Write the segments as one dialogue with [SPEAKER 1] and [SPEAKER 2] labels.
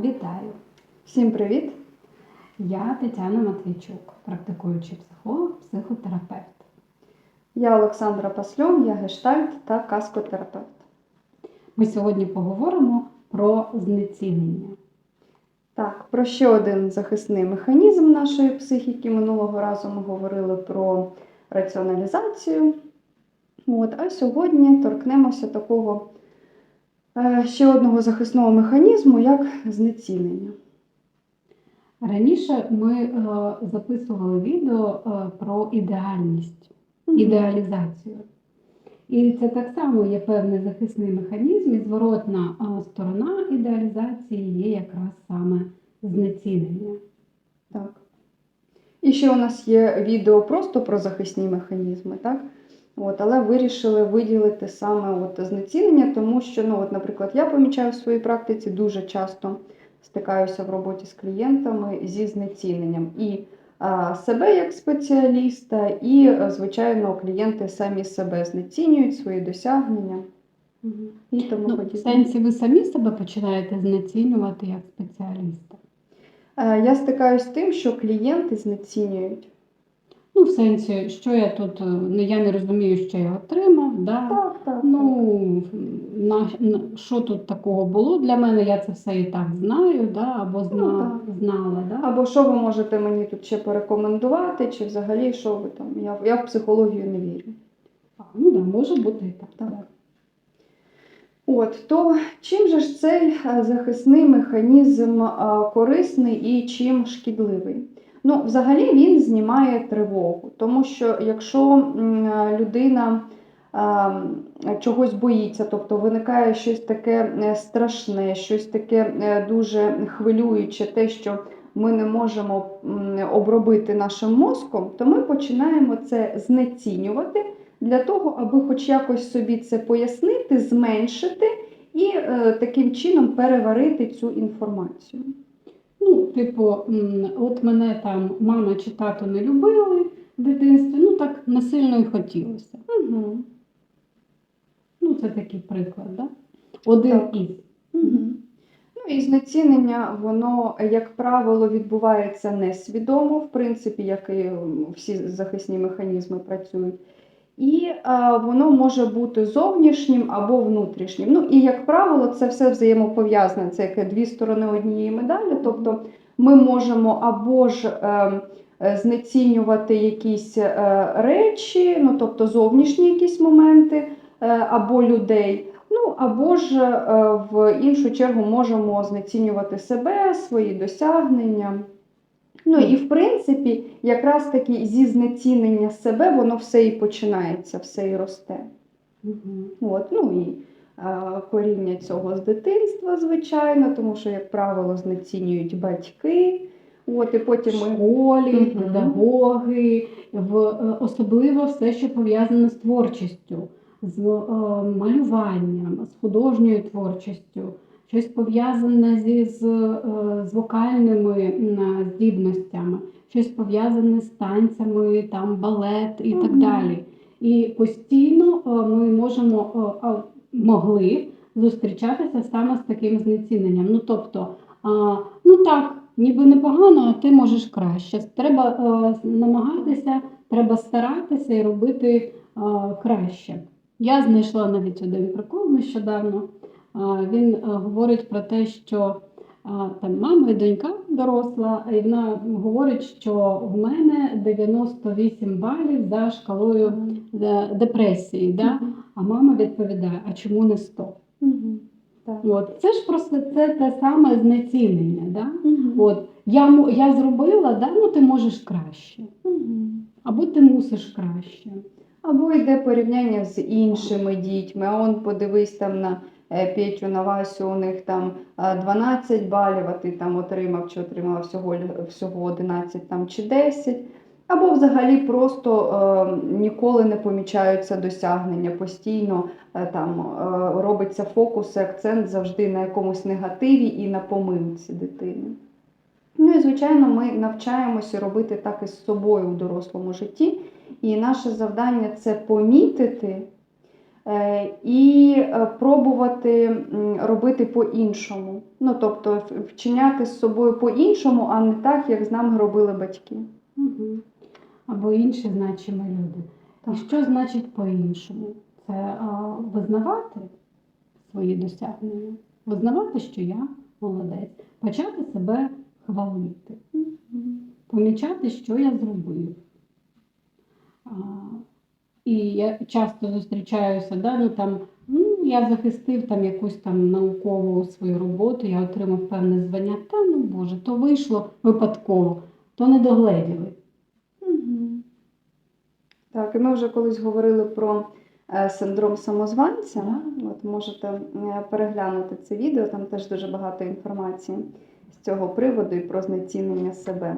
[SPEAKER 1] Вітаю!
[SPEAKER 2] Всім привіт!
[SPEAKER 1] Я Тетяна Матвійчук, практикуючий психолог, психотерапевт.
[SPEAKER 2] Я Олександра Пасльон, я гештальт та каскотерапевт.
[SPEAKER 1] Ми сьогодні поговоримо про знецінення.
[SPEAKER 2] Так, про ще один захисний механізм нашої психіки. Минулого разу ми говорили про раціоналізацію. От, а сьогодні торкнемося такого ще одного захисного механізму, як знецінення.
[SPEAKER 1] Раніше ми е, записували відео е, про ідеальність, ідеалізацію. І це так само є певний захисний механізм, і зворотна е, сторона ідеалізації є якраз саме знецінення.
[SPEAKER 2] Так. І ще у нас є відео просто про захисні механізми, так? От, але вирішили виділити саме от знецінення, тому що, ну, от, наприклад, я помічаю в своїй практиці дуже часто стикаюся в роботі з клієнтами зі знеціненням. І а, себе як спеціаліста, і, звичайно, клієнти самі себе знецінюють, свої досягнення і тому
[SPEAKER 1] Ну, в сенсі ви самі себе починаєте знецінювати як спеціаліста.
[SPEAKER 2] Е, Я стикаюся з тим, що клієнти знецінюють.
[SPEAKER 1] Ну, в сенсі, що я тут, е, ну, я не розумію, що я отримав. Да?
[SPEAKER 2] Так, так.
[SPEAKER 1] Ну, на, на, що тут такого було для мене, я це все і так знаю, да? або зна,
[SPEAKER 2] так.
[SPEAKER 1] знала. Да?
[SPEAKER 2] Або що ви можете мені тут ще порекомендувати, чи взагалі що ви там? Я, я в психологію не вірю.
[SPEAKER 1] А, ну, да, може бути і так.
[SPEAKER 2] Так. От, то чим же ж цей е, захисний механізм е, корисний і чим шкідливий? Ну, взагалі він знімає тривогу, тому що якщо людина чогось боїться, тобто виникає щось таке е, страшне, щось таке е, дуже хвилююче, те, що ми не можемо обробити нашим мозком, то ми починаємо це знецінювати для того, аби хоч якось собі це пояснити, зменшити і е, таким чином переварити цю інформацію.
[SPEAKER 1] Ну, типу, от мене там мама чи тато не любили в дитинстві, ну так не сильно і хотілося.
[SPEAKER 2] Угу.
[SPEAKER 1] Ну, це такий приклад, да? Один
[SPEAKER 2] Так.
[SPEAKER 1] із.
[SPEAKER 2] Угу. Ну і знецінення, воно, як правило, відбувається несвідомо, в принципі, як і всі захисні механізми працюють. І е, воно може бути зовнішнім або внутрішнім. Ну і як правило, це все взаємопов'язане. Це як дві сторони однієї медалі. Тобто ми можемо або ж е, е, знецінювати якісь е, речі, ну тобто зовнішні якісь моменти, е, або людей. Ну або ж е, в іншу чергу можемо знецінювати себе, свої досягнення. Ну і в принципі, якраз таки зі знецінення себе воно все і починається, все і росте.
[SPEAKER 1] Угу.
[SPEAKER 2] От, ну і е, коріння цього з дитинства, звичайно, тому що, як правило, знецінюють батьки. От, і потім
[SPEAKER 1] в
[SPEAKER 2] ми
[SPEAKER 1] школі,
[SPEAKER 2] Мгм.
[SPEAKER 1] педагоги, в, е, особливо все, що пов'язане з творчістю, з е, малюванням, з художньою творчістю, щось пов'язане зі, з, е, з вокальними здібностями, щось пов'язане з танцями, там, балет і так далі. І постійно е, ми можемо е, могли зустрічатися саме з таким знеціненням. Ну тобто, ну так, ніби непогано, а ти можеш краще. Треба намагатися, треба старатися і робити краще. Я знайшла навіть один прикол нещодавно. Він е, говорить про те, що там мама і донька доросла, і вона говорить, що в мене 98 балів за шкалою е, депресії. Да? А мама відповідає: а чому не 100? От це ж просто це те саме знецінення. Да?
[SPEAKER 2] Мгм.
[SPEAKER 1] От я я зробила, да? ну ти можеш краще,
[SPEAKER 2] Мгм.
[SPEAKER 1] або ти мусиш краще.
[SPEAKER 2] Або йде порівняння з іншими дітьми. А он подивись там на е, Петю, на Васю, у них там е, 12 балів, а ти там отримав чи отримала всього, всього 11 там, чи 10. Або взагалі просто е, ніколи не помічаються досягнення, постійно е, там е, робиться фокус і акцент завжди на якомусь негативі і на помилці дитини. Ну і звичайно, ми навчаємося робити так і з собою у дорослому житті. І наше завдання це помітити е, і е, пробувати робити по-іншому. Ну, тобто вчиняти з собою по-іншому, а не так, як з нами робили батьки.
[SPEAKER 1] Угу. Або інші значимі люди.
[SPEAKER 2] Так.
[SPEAKER 1] І що значить по-іншому? Це а, визнавати свої досягнення, визнавати, що я молодець, почати себе хвалити, помічати, що я зробив. І я часто зустрічаюся, да, ну, там, ну, я захистив там якусь там наукову свою роботу, я отримав певне звання. Та ну Боже, то вийшло випадково, то не догледіли.
[SPEAKER 2] Так, і ми вже колись говорили про е, синдром самозванця. От можете переглянути це відео, там теж дуже багато інформації з цього приводу і про знецінення себе.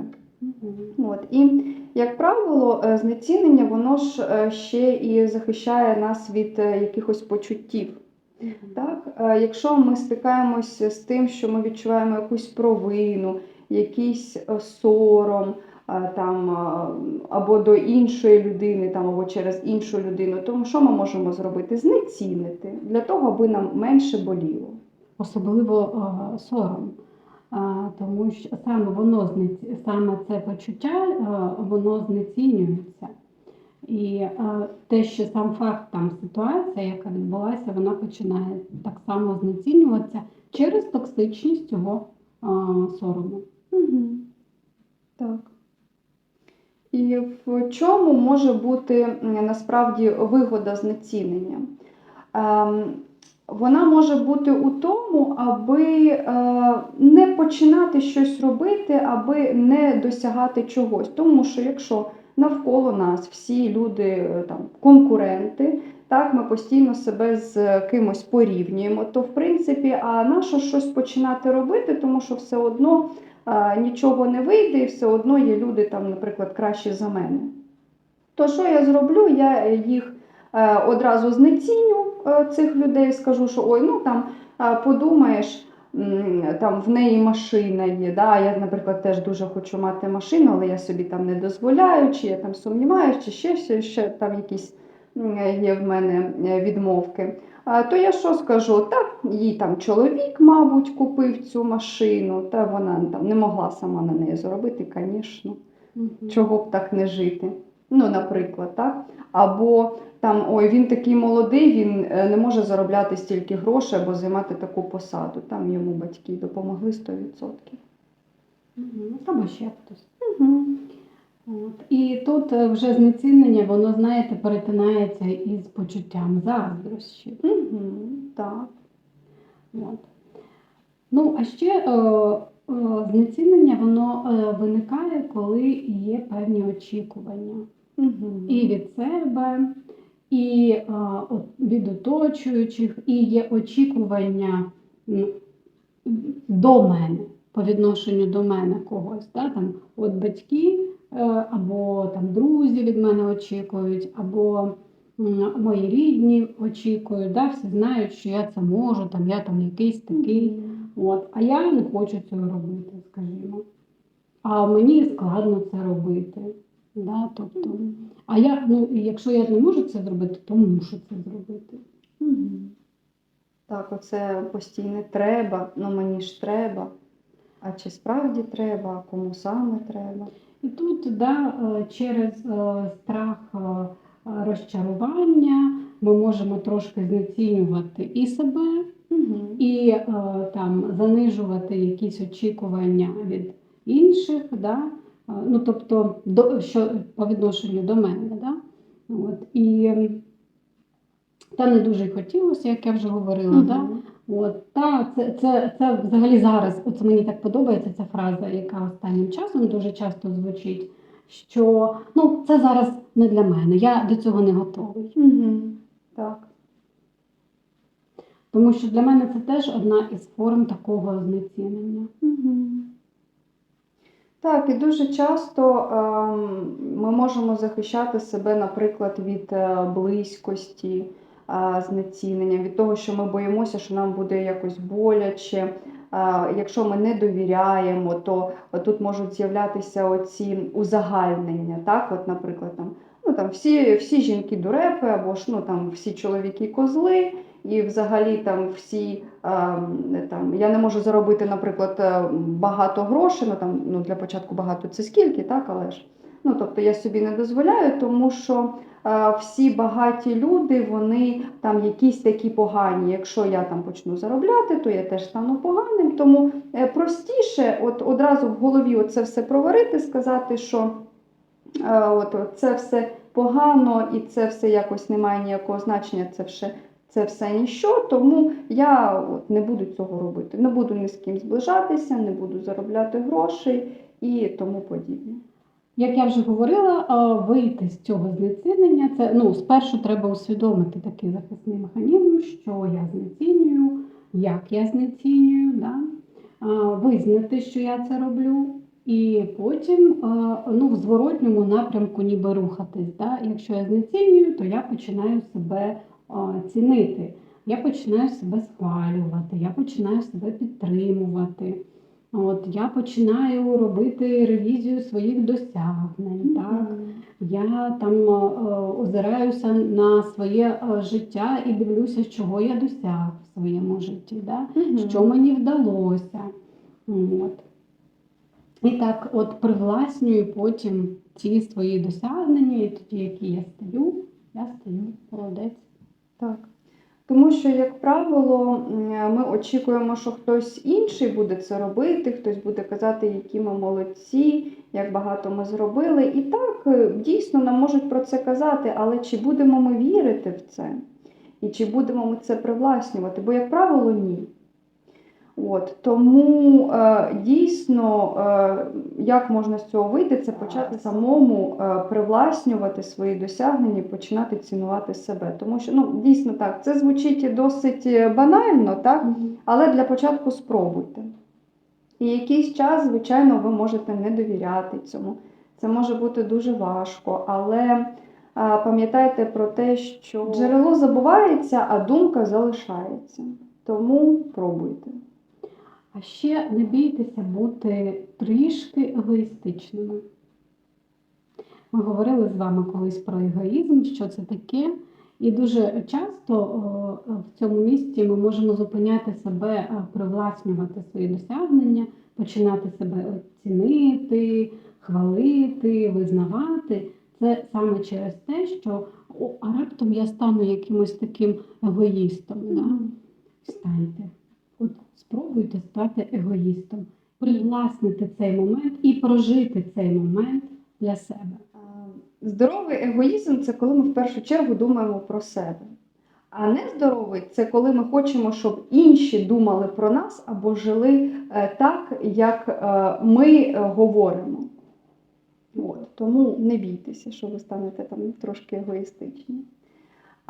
[SPEAKER 2] От. І, як правило, е, знецінення воно ж е, ще і захищає нас від е, якихось почуттів. Так? Якщо ми стикаємося з тим, що ми відчуваємо якусь провину, якийсь сором там, або до іншої людини, там, або через іншу людину, то що ми можемо зробити? Знецінити для того, аби нам менше боліло.
[SPEAKER 1] особливо сором. Тому що саме воно саме це почуття, е, воно знецінюється. І е, те, що сам факт там ситуація, яка відбулася, вона починає так само знецінюватися через токсичність цього сорому.
[SPEAKER 2] Угу. Так. І в чому може бути насправді вигода знецінення? Ем, Вона може бути у тому, аби е, не починати щось робити, аби не досягати чогось. Тому що якщо навколо нас всі люди е, там конкуренти, так ми постійно себе з кимось порівнюємо, то в принципі, а нащо щось починати робити, тому що все одно а, нічого не вийде, і все одно є люди, там, наприклад, кращі за мене. То що я зроблю? Я їх е, одразу знеціню е, цих людей, скажу, що ой, ну там е, подумаєш, там в неї машина є. Да? Я, наприклад, теж дуже хочу мати машину, але я собі там не дозволяю, чи я там сумніваюся, чи ще, ще, ще там якісь є в мене е, відмовки. То я що скажу? Так, їй там чоловік, мабуть, купив цю машину, та вона там не могла сама на неї заробити, звісно. Чого б так не жити? Ну, наприклад, так? Або там ой, він такий молодий, він е, не може заробляти стільки грошей або займати таку посаду. Там йому батьки допомогли 100%.
[SPEAKER 1] Мгм. Або ще хтось.
[SPEAKER 2] Угу.
[SPEAKER 1] От. І тут е, вже знецінення, воно, знаєте, перетинається із почуттям заздрощі.
[SPEAKER 2] Угу. Так.
[SPEAKER 1] От. Ну, а ще е, е, знецінення воно е, виникає, коли є певні очікування
[SPEAKER 2] Угу.
[SPEAKER 1] і від себе, і от від оточуючих, і є очікування до мене, по відношенню до мене когось. Да? Там, от батьки е, або там, друзі від мене очікують, або мої рідні очікують, да? всі знають, що я це можу, там, я там якийсь такий. От, а я не хочу цього робити, скажімо. А мені складно це робити. Да? Тобто, а я, ну, якщо я не можу це зробити, то мушу це зробити.
[SPEAKER 2] Так, оце постійне треба, ну мені ж треба. А чи справді треба, а кому саме треба?
[SPEAKER 1] І тут да, е, через е, страх е, розчарування ми можемо трошки знецінювати і себе,
[SPEAKER 2] Угу.
[SPEAKER 1] і там занижувати якісь очікування від інших, да? Ну тобто до, що, по відношенню до мене. Да? От, і та не дуже й хотілося, як я вже говорила. Да? От, та, це, це, це взагалі зараз, от мені так подобається ця фраза, яка останнім часом дуже часто звучить, що ну, це зараз не для мене, я до цього не готовий.
[SPEAKER 2] Угу. Так.
[SPEAKER 1] Тому що для мене це теж одна із форм такого знецінення.
[SPEAKER 2] Угу. Так, і дуже часто ем, ми можемо захищати себе, наприклад, від е, близькості, е, знецінення, від того, що ми боїмося, що нам буде якось боляче. Е, якщо ми не довіряємо, то тут можуть з'являтися оці узагальнення. Так, от, наприклад, там. Ну, там всі, всі жінки дурепи, або ж ну там всі чоловіки козли, і взагалі там всі ем, там я не можу заробити, наприклад, е, багато грошей. Ну там ну для початку багато це скільки, так, але ж ну тобто я собі не дозволяю, тому що е, всі багаті люди, вони там якісь такі погані. Якщо я там почну заробляти, то я теж стану поганим. Тому е, простіше, от одразу в голові це все проварити, сказати, що е, от це все погано і це все якось не має ніякого значення, це все, це все ніщо. Тому я от, не буду цього робити. Не буду ні з ким зближатися, не буду заробляти грошей і тому подібне.
[SPEAKER 1] Як я вже говорила, вийти з цього знецінення, це ну, спершу треба усвідомити такий захисний механізм, що я знецінюю, як я знецінюю, да? визнати, що я це роблю, і потім ну, в зворотньому напрямку ніби рухатись. Да? Якщо я знецінюю, то я починаю себе цінити, я починаю себе схвалювати, я починаю себе підтримувати. От я починаю робити ревізію своїх досягнень. Так? Я там озираюся на своє життя і дивлюся, чого я досяг в своєму житті, да? що мені вдалося. От. І так, от привласнюю потім ці свої досягнення, і тоді, які я стаю, я стаю молодець.
[SPEAKER 2] Так. Тому що, як правило, ми очікуємо, що хтось інший буде це робити, хтось буде казати, які ми молодці, як багато ми зробили. І так, е, дійсно, нам можуть про це казати, але чи будемо ми вірити в це? І чи будемо ми це привласнювати? Бо, як правило, ні. От, тому е, дійсно, е, як можна з цього вийти, це почати самому е, привласнювати свої досягнення, і починати цінувати себе. Тому що ну, дійсно так, це звучить досить е, банально, так? але для початку спробуйте. І якийсь час, звичайно, ви можете не довіряти цьому. Це може бути дуже важко, але а, пам'ятайте про те, що джерело забувається, а думка залишається. Тому пробуйте.
[SPEAKER 1] А ще не бійтеся бути трішки егоїстичними. Ми говорили з вами колись про егоїзм, що це таке. І дуже часто в цьому місці ми можемо зупиняти себе, е, привласнювати свої досягнення, починати себе цінити, хвалити, визнавати. Це саме через те, що о, а раптом я стану якимось таким егоїстом. Да? Встаньте. От спробуйте стати егоїстом, привласнити цей момент і прожити цей момент для себе.
[SPEAKER 2] Здоровий егоїзм це коли ми в першу чергу думаємо про себе. А нездоровий це коли ми хочемо, щоб інші думали про нас або жили е, так, як е, ми е, говоримо. От, тому не бійтеся, що ви станете там трошки егоїстичні.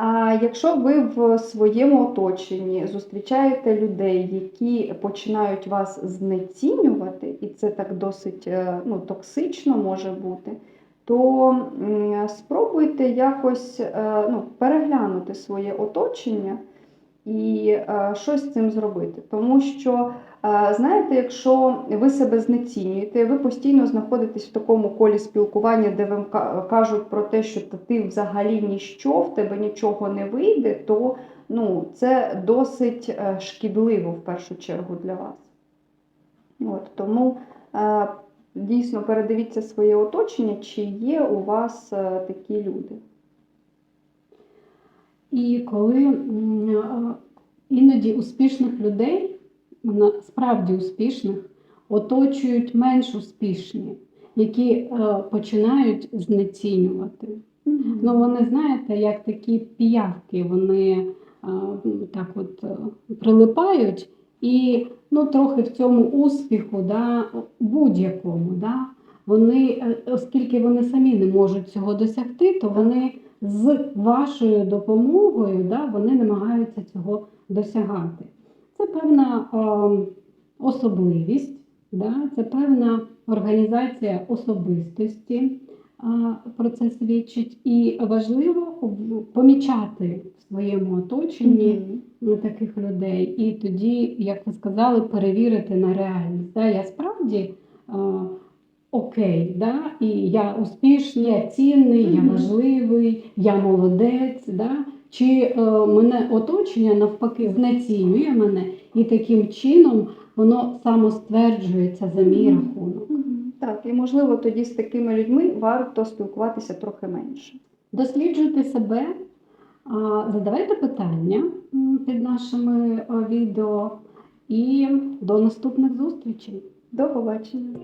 [SPEAKER 2] А якщо ви в своєму оточенні зустрічаєте людей, які починають вас знецінювати, і це так досить е, ну, токсично може бути, то спробуйте якось е, ну, переглянути своє оточення і е, щось з цим зробити. Тому що, знаєте, якщо ви себе знецінюєте, ви постійно знаходитесь в такому колі спілкування, де вам кажуть про те, що ти взагалі ніщо, в тебе нічого не вийде, то ну, це досить е, шкідливо в першу чергу для вас. От, тому е, дійсно передивіться своє оточення, чи є у вас е, такі люди.
[SPEAKER 1] І коли іноді успішних людей, справді успішних, оточують менш успішні, які е, починають знецінювати. Ну, вони, знаєте, як такі піявки, вони е, так от е, прилипають і ну, трохи в цьому успіху, да, будь-якому, да, вони, е, оскільки вони самі не можуть цього досягти, то вони з вашою допомогою да, вони намагаються цього досягати. Це певна е, особливість, да, це певна організація особистості про це свідчить. І важливо помічати в своєму оточенні
[SPEAKER 2] Мгм.
[SPEAKER 1] ну, таких людей. І тоді, як ви сказали, перевірити на реальність. Да, я справді а, окей, да? і я успішний, я цінний, я важливий, я молодець. Да? Чи е, мене оточення навпаки знецінює мене, і таким чином воно самостверджується за мій рахунок.
[SPEAKER 2] Так, і можливо тоді з такими людьми варто спілкуватися трохи менше.
[SPEAKER 1] Досліджуйте себе, задавайте питання під нашими е, відео і до наступних зустрічей.
[SPEAKER 2] До побачення.